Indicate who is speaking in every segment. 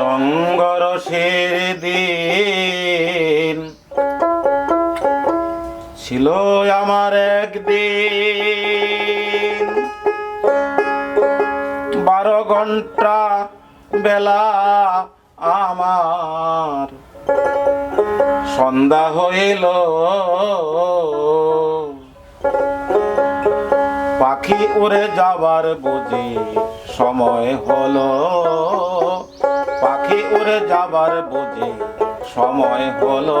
Speaker 1: রঙ্গরসের দিন ছিল আমার একদিন। বারো ঘণ্টা বেলা আমার সন্ধ্যা হইল। পাখি উড়ে যাবার বুঝি সময় হলো। পাখি উড়ে যাবার বুঝি সময় হলো।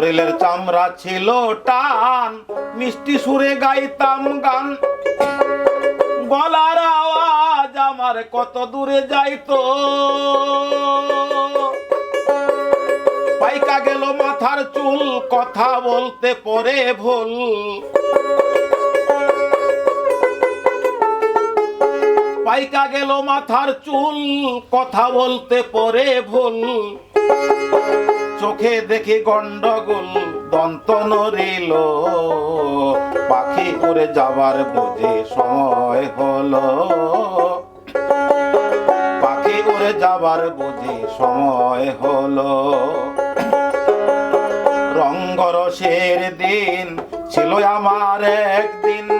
Speaker 1: শরীরের চামড়া ছিল টান, মিষ্টি সুরে গাইতাম গান। গলার আওয়াজ আমার কত দূরে যাইতো। পাইকা গেল মাথার চুল, কথা বলতে পরে ভুল। পাইকা গেল মাথার চুল, কথা বলতে পরে ভুল। চোখে দেখি গন্ডগোল, দন্ত নড়িল। পাখি উড়ে যাবার বুঝে সময় হলো। পাখি উড়ে যাবার বুঝে সময় হলো। রঙ্গরসের দিন ছিল আমার একদিন।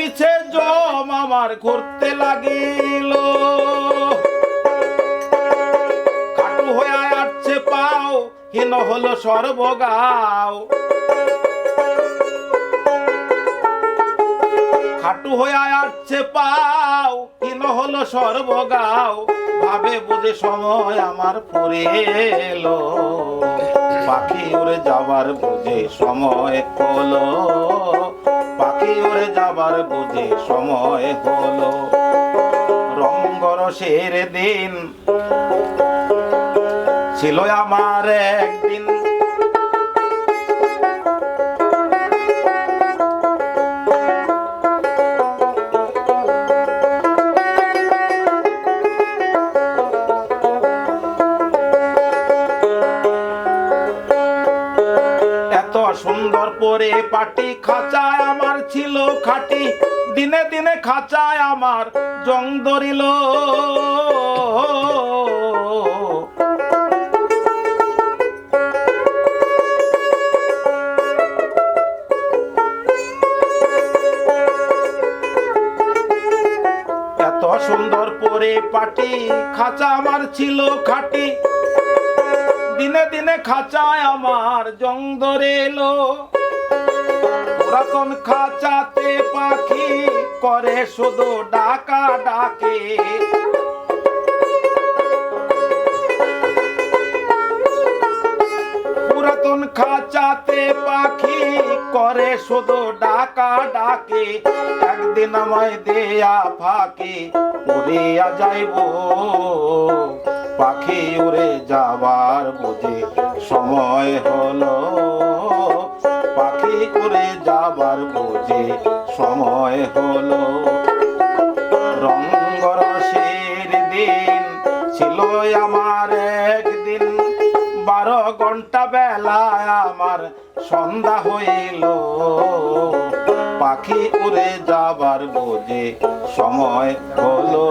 Speaker 1: পিছে জম আমার ঘুরতে লাগিল। খাটু হয়ে আসছে পাও, হীন হলো সর্বগাও। খাটু হয়ে আসছে পাও, হীন হলো সর্বগাও। ভাবে বুঝে সময় আমার পরে এলো। পাখি উড়ে যাবার বুঝে সময় হলো পাখি ওরে যাবার বুঝে সময় হলো। রঙ্গরসের দিন ছিল আমার একদিন। সুন্দর পরে পাটি খাঁচায় আমার ছিল খাটি। দিনে দিনে খাঁচায় আমার জং ধরিল। সুন্দর পরে পাটি খাঁচা আমার ছিল খাটি। দিনে দিনে খাঁচায় আমার জং ধরে এলো। পুরাতন খাঁচাতে পাখি করে, শুধু ডাকা ডাকে। পুরাতন খাঁচাতে পাখি করে, শুধু ডাকা ডাকে। একদিন আমায় দেয়া ফাঁকে উড়িয়া যাইব। পাখি উড়ে যাবার বুঝে সময় হলো। পাখি উড়ে যাবার বোঝে সময় হলো। রঙ্গরসের দিন ছিল আমার একদিন। বারো ঘণ্টা বেলায় আমার সন্ধ্যা হইল। পাখি উড়ে যাবার বোঝে সময় হলো।